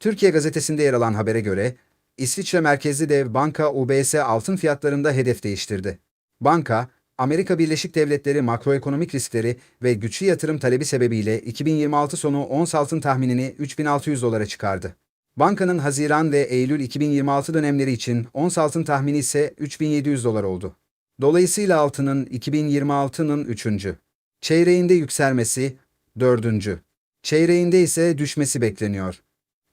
Türkiye gazetesinde yer alan habere göre, İsviçre merkezli dev banka UBS altın fiyatlarında hedef değiştirdi. Banka, Amerika Birleşik Devletleri makroekonomik riskleri ve güçlü yatırım talebi sebebiyle 2026 sonu ons altın tahminini 3600 dolara çıkardı. Bankanın Haziran ve Eylül 2026 dönemleri için ons altın tahmini ise 3700 dolar oldu. Dolayısıyla altının 2026'nın 3. çeyreğinde yükselmesi 4. çeyreğinde ise düşmesi bekleniyor.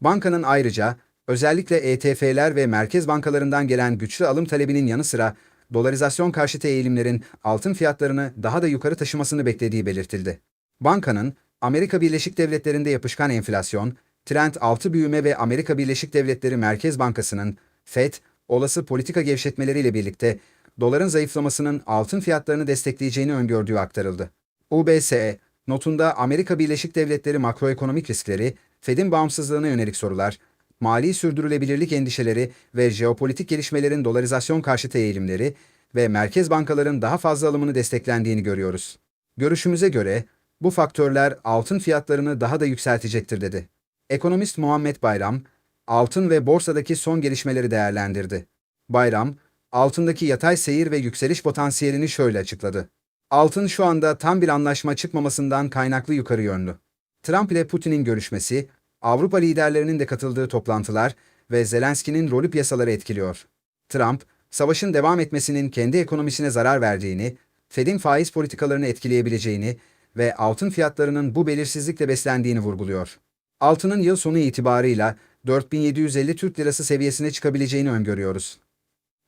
Bankanın ayrıca özellikle ETF'ler ve merkez bankalarından gelen güçlü alım talebinin yanı sıra dolarizasyon karşıtı eğilimlerin altın fiyatlarını daha da yukarı taşımasını beklediği belirtildi. Bankanın Amerika Birleşik Devletleri'nde yapışkan enflasyon, trend altı büyüme ve Amerika Birleşik Devletleri Merkez Bankası'nın FED olası politika gevşetmeleriyle birlikte doların zayıflamasının altın fiyatlarını destekleyeceğini öngördüğü aktarıldı. UBSE notunda Amerika Birleşik Devletleri makroekonomik riskleri, Fed'in bağımsızlığına yönelik sorular, mali sürdürülebilirlik endişeleri ve jeopolitik gelişmelerin dolarizasyon karşıtı eğilimleri ve merkez bankaların daha fazla alımını desteklendiğini görüyoruz. Görüşümüze göre bu faktörler altın fiyatlarını daha da yükseltecektir dedi. Ekonomist Muhammed Bayram, altın ve borsadaki son gelişmeleri değerlendirdi. Bayram, altındaki yatay seyir ve yükseliş potansiyelini şöyle açıkladı. Altın şu anda tam bir anlaşma çıkmamasından kaynaklı yukarı yönlü. Trump ile Putin'in görüşmesi, Avrupa liderlerinin de katıldığı toplantılar ve Zelenski'nin rolü piyasaları etkiliyor. Trump, savaşın devam etmesinin kendi ekonomisine zarar verdiğini, Fed'in faiz politikalarını etkileyebileceğini ve altın fiyatlarının bu belirsizlikle beslendiğini vurguluyor. Altının yıl sonu itibarıyla 4750 Türk Lirası seviyesine çıkabileceğini öngörüyoruz.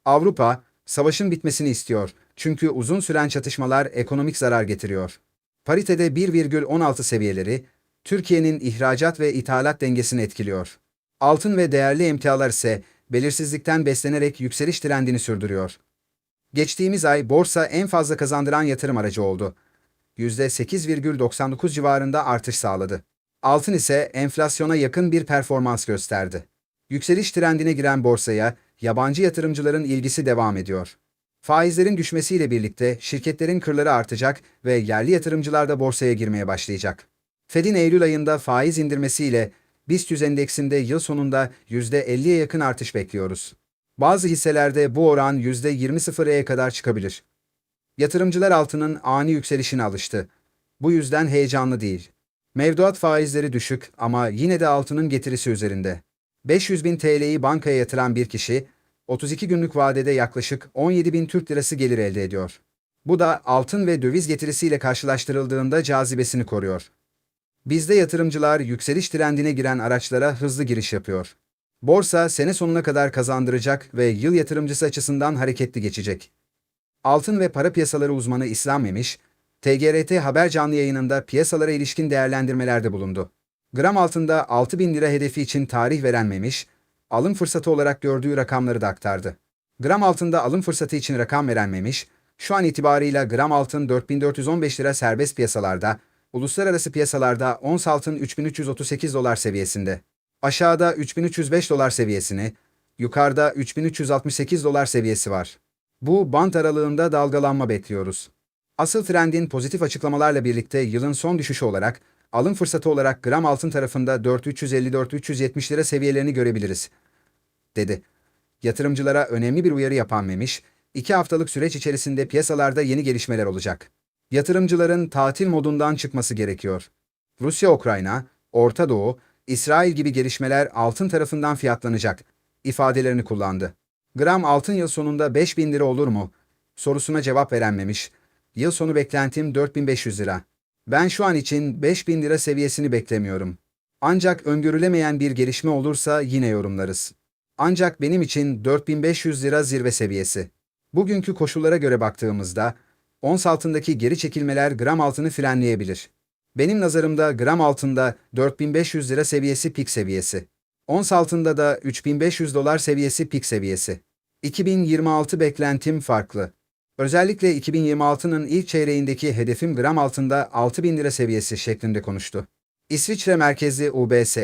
Avrupa, savaşın bitmesini istiyor çünkü uzun süren çatışmalar ekonomik zarar getiriyor. Paritede 1,16 seviyeleri, Türkiye'nin ihracat ve ithalat dengesini etkiliyor. Altın ve değerli emtialar ise belirsizlikten beslenerek yükseliş trendini sürdürüyor. Geçtiğimiz ay borsa en fazla kazandıran yatırım aracı oldu. %8,99 civarında artış sağladı. Altın ise enflasyona yakın bir performans gösterdi. Yükseliş trendine giren borsaya yabancı yatırımcıların ilgisi devam ediyor. Faizlerin düşmesiyle birlikte şirketlerin kırları artacak ve yerli yatırımcılar da borsaya girmeye başlayacak. Fed'in Eylül ayında faiz indirmesiyle BIST 100 endeksinde yıl sonunda %50'ye yakın artış bekliyoruz. Bazı hisselerde bu oran %20'ye kadar çıkabilir. Yatırımcılar altının ani yükselişine alıştı. Bu yüzden heyecanlı değil. Mevduat faizleri düşük ama yine de altının getirisi üzerinde. 500 bin TL'yi bankaya yatıran bir kişi, 32 günlük vadede yaklaşık 17 bin Türk Lirası gelir elde ediyor. Bu da altın ve döviz getirisiyle karşılaştırıldığında cazibesini koruyor. Bizde yatırımcılar yükseliş trendine giren araçlara hızlı giriş yapıyor. Borsa sene sonuna kadar kazandıracak ve yıl yatırımcısı açısından hareketli geçecek. Altın ve para piyasaları uzmanı İslam Memiş, TGRT Haber canlı yayınında piyasalara ilişkin değerlendirmelerde bulundu. Gram altında 6 bin lira hedefi için tarih veren Memiş, alım fırsatı olarak gördüğü rakamları da aktardı. Gram altında alım fırsatı için rakam veren Memiş, şu an itibarıyla gram altın 4415 lira serbest piyasalarda, uluslararası piyasalarda ons altın 3338 dolar seviyesinde. Aşağıda 3305 dolar seviyesini, yukarıda 3368 dolar seviyesi var. Bu bant aralığında dalgalanma bekliyoruz. Asıl trendin pozitif açıklamalarla birlikte yılın son düşüşü olarak, alım fırsatı olarak gram altın tarafında 4354-370 lira seviyelerini görebiliriz, dedi. Yatırımcılara önemli bir uyarı yapan Memiş, iki haftalık süreç içerisinde piyasalarda yeni gelişmeler olacak. Yatırımcıların tatil modundan çıkması gerekiyor. Rusya-Ukrayna, Orta Doğu, İsrail gibi gelişmeler altın tarafından fiyatlanacak ifadelerini kullandı. Gram altın yıl sonunda 5000 lira olur mu? sorusuna cevap verenmemiş. Yıl sonu beklentim 4500 lira. Ben şu an için 5000 lira seviyesini beklemiyorum. Ancak öngörülemeyen bir gelişme olursa yine yorumlarız. Ancak benim için 4500 lira zirve seviyesi. Bugünkü koşullara göre baktığımızda ons altındaki geri çekilmeler gram altını frenleyebilir. Benim nazarımda gram altında 4500 lira seviyesi pik seviyesi. Ons altında da 3500 dolar seviyesi pik seviyesi. 2026 beklentim farklı. Özellikle 2026'nın ilk çeyreğindeki hedefim gram altında 6000 lira seviyesi şeklinde konuştu. İsviçre merkezli UBS,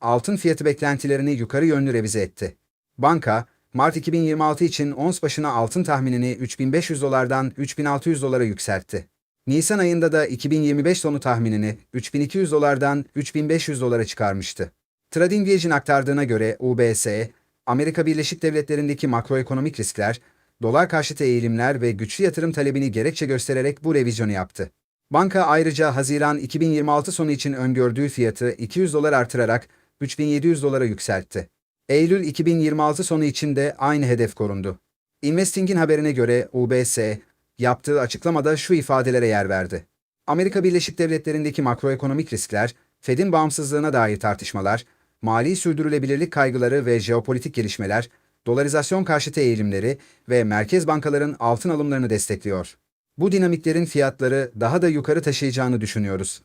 altın fiyatı beklentilerini yukarı yönlü revize etti. Banka, Mart 2026 için ons başına altın tahminini 3500 dolardan 3600 dolara yükseltti. Nisan ayında da 2025 sonu tahminini 3200 dolardan 3500 dolara çıkarmıştı. TradingView'in aktardığına göre UBS, Amerika Birleşik Devletleri'ndeki makroekonomik riskler, dolar karşıtı eğilimler ve güçlü yatırım talebini gerekçe göstererek bu revizyonu yaptı. Banka ayrıca Haziran 2026 sonu için öngördüğü fiyatı 200 dolar artırarak 3700 dolara yükseltti. Eylül 2026 sonu için de aynı hedef korundu. Investing'in haberine göre UBS, yaptığı açıklamada şu ifadelere yer verdi. Amerika Birleşik Devletleri'ndeki makroekonomik riskler, Fed'in bağımsızlığına dair tartışmalar, mali sürdürülebilirlik kaygıları ve jeopolitik gelişmeler, dolarizasyon karşıtı eğilimleri ve merkez bankaların altın alımlarını destekliyor. Bu dinamiklerin fiyatları daha da yukarı taşıyacağını düşünüyoruz.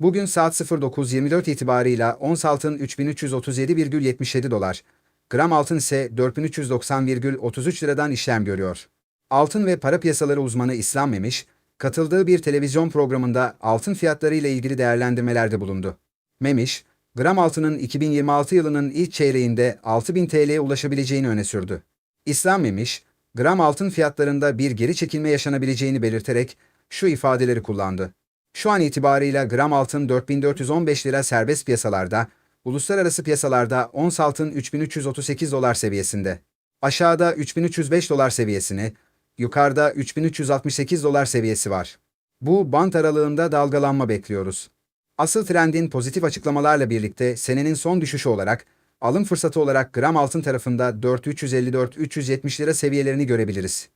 Bugün saat 09.24 itibarıyla ons altın 3337,77 dolar, gram altın ise 4390,33 liradan işlem görüyor. Altın ve para piyasaları uzmanı İslam Memiş, katıldığı bir televizyon programında altın fiyatları ile ilgili değerlendirmelerde bulundu. Memiş, gram altının 2026 yılının ilk çeyreğinde 6000 TL'ye ulaşabileceğini öne sürdü. İslam Memiş, gram altın fiyatlarında bir geri çekilme yaşanabileceğini belirterek şu ifadeleri kullandı. Şu an itibarıyla gram altın 4415 lira serbest piyasalarda, uluslararası piyasalarda ons altın 3338 dolar seviyesinde. Aşağıda 3305 dolar seviyesini, yukarıda 3368 dolar seviyesi var. Bu bant aralığında dalgalanma bekliyoruz. Asıl trendin pozitif açıklamalarla birlikte senenin son düşüşü olarak, alım fırsatı olarak gram altın tarafında 4354-370 lira seviyelerini görebiliriz.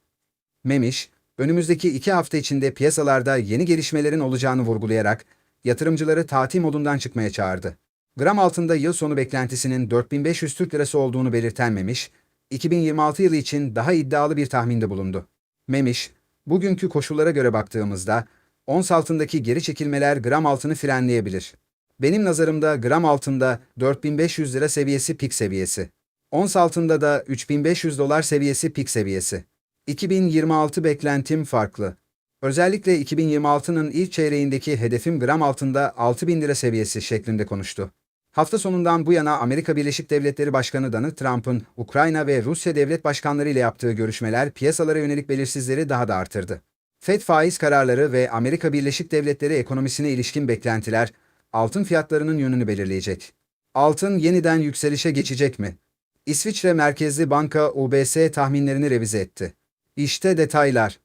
Memiş, önümüzdeki iki hafta içinde piyasalarda yeni gelişmelerin olacağını vurgulayarak, yatırımcıları tatil modundan çıkmaya çağırdı. Gram altında yıl sonu beklentisinin 4500 Türk Lirası olduğunu belirten Memiş, 2026 yılı için daha iddialı bir tahminde bulundu. Memiş, bugünkü koşullara göre baktığımızda, ons altındaki geri çekilmeler gram altını frenleyebilir. Benim nazarımda gram altında 4500 lira seviyesi pik seviyesi. Ons altında da 3500 dolar seviyesi pik seviyesi. 2026 beklentim farklı. Özellikle 2026'nın ilk çeyreğindeki hedefim gram altında 6000 lira seviyesi şeklinde konuştu. Hafta sonundan bu yana Amerika Birleşik Devletleri Başkanı Donald Trump'ın Ukrayna ve Rusya devlet başkanları ile yaptığı görüşmeler piyasalara yönelik belirsizleri daha da artırdı. Fed faiz kararları ve Amerika Birleşik Devletleri ekonomisine ilişkin beklentiler altın fiyatlarının yönünü belirleyecek. Altın yeniden yükselişe geçecek mi? İsviçre merkezli banka UBS tahminlerini revize etti. İşte detaylar.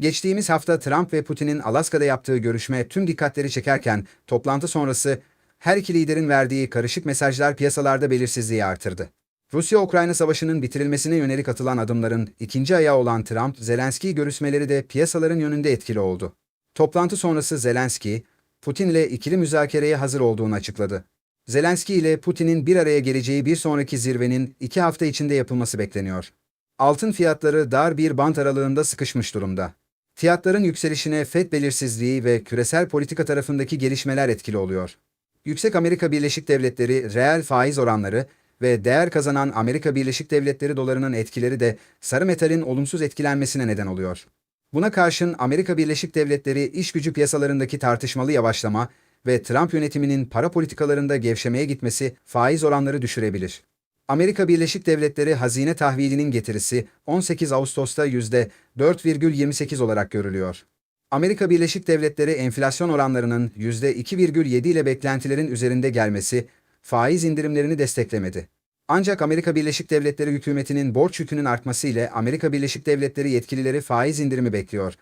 Geçtiğimiz hafta Trump ve Putin'in Alaska'da yaptığı görüşme tüm dikkatleri çekerken toplantı sonrası her iki liderin verdiği karışık mesajlar piyasalarda belirsizliği artırdı. Rusya-Ukrayna savaşının bitirilmesine yönelik atılan adımların ikinci ayağı olan Trump-Zelenski görüşmeleri de piyasaların yönünde etkili oldu. Toplantı sonrası Zelenski, Putin'le ikili müzakereye hazır olduğunu açıkladı. Zelenski ile Putin'in bir araya geleceği bir sonraki zirvenin iki hafta içinde yapılması bekleniyor. Altın fiyatları dar bir bant aralığında sıkışmış durumda. Fiyatların yükselişine FED belirsizliği ve küresel politika tarafındaki gelişmeler etkili oluyor. Yüksek Amerika Birleşik Devletleri reel faiz oranları ve değer kazanan Amerika Birleşik Devletleri dolarının etkileri de sarı metalin olumsuz etkilenmesine neden oluyor. Buna karşın Amerika Birleşik Devletleri iş gücü piyasalarındaki tartışmalı yavaşlama ve Trump yönetiminin para politikalarında gevşemeye gitmesi faiz oranları düşürebilir. Amerika Birleşik Devletleri hazine tahvilinin getirisi 18 Ağustos'ta %4,28 olarak görülüyor. Amerika Birleşik Devletleri enflasyon oranlarının %2,7 ile beklentilerin üzerinde gelmesi faiz indirimlerini desteklemedi. Ancak Amerika Birleşik Devletleri hükümetinin borç yükünün artması ile Amerika Birleşik Devletleri yetkilileri faiz indirimi bekliyor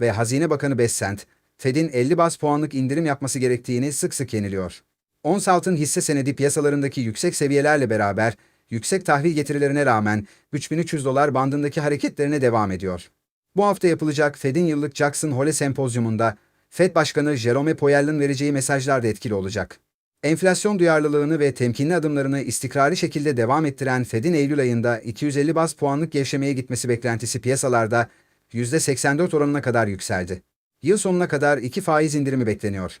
ve Hazine Bakanı Bessent, Fed'in 50 bas puanlık indirim yapması gerektiğini sık sık yeniliyor. Ons altın hisse senedi piyasalarındaki yüksek seviyelerle beraber yüksek tahvil getirilerine rağmen 3300 dolar bandındaki hareketlerine devam ediyor. Bu hafta yapılacak Fed'in yıllık Jackson Hole sempozyumunda Fed Başkanı Jerome Powell'ın vereceği mesajlar da etkili olacak. Enflasyon duyarlılığını ve temkinli adımlarını istikrarlı şekilde devam ettiren Fed'in Eylül ayında 250 bas puanlık gevşemeye gitmesi beklentisi piyasalarda %84 oranına kadar yükseldi. Yıl sonuna kadar iki faiz indirimi bekleniyor.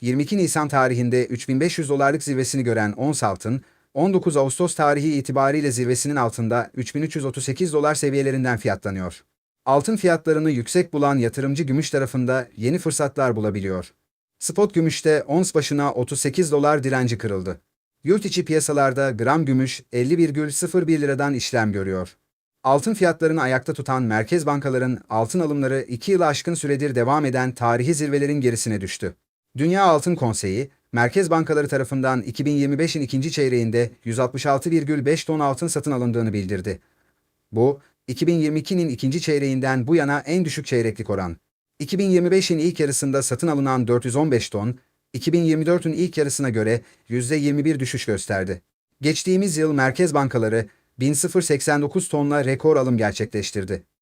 22 Nisan tarihinde 3500 dolarlık zirvesini gören ons altın, 19 Ağustos tarihi itibariyle zirvesinin altında 3338 dolar seviyelerinden fiyatlanıyor. Altın fiyatlarını yüksek bulan yatırımcı gümüş tarafında yeni fırsatlar bulabiliyor. Spot gümüşte ons başına 38 dolar direnci kırıldı. Yurt içi piyasalarda gram gümüş 50,01 liradan işlem görüyor. Altın fiyatlarını ayakta tutan merkez bankaların altın alımları 2 yılı aşkın süredir devam eden tarihi zirvelerin gerisine düştü. Dünya Altın Konseyi, merkez bankaları tarafından 2025'in ikinci çeyreğinde 166,5 ton altın satın alındığını bildirdi. Bu, 2022'nin ikinci çeyreğinden bu yana en düşük çeyreklik oran. 2025'in ilk yarısında satın alınan 415 ton, 2024'ün ilk yarısına göre %21 düşüş gösterdi. Geçtiğimiz yıl merkez bankaları 1089 tonla rekor alım gerçekleştirdi.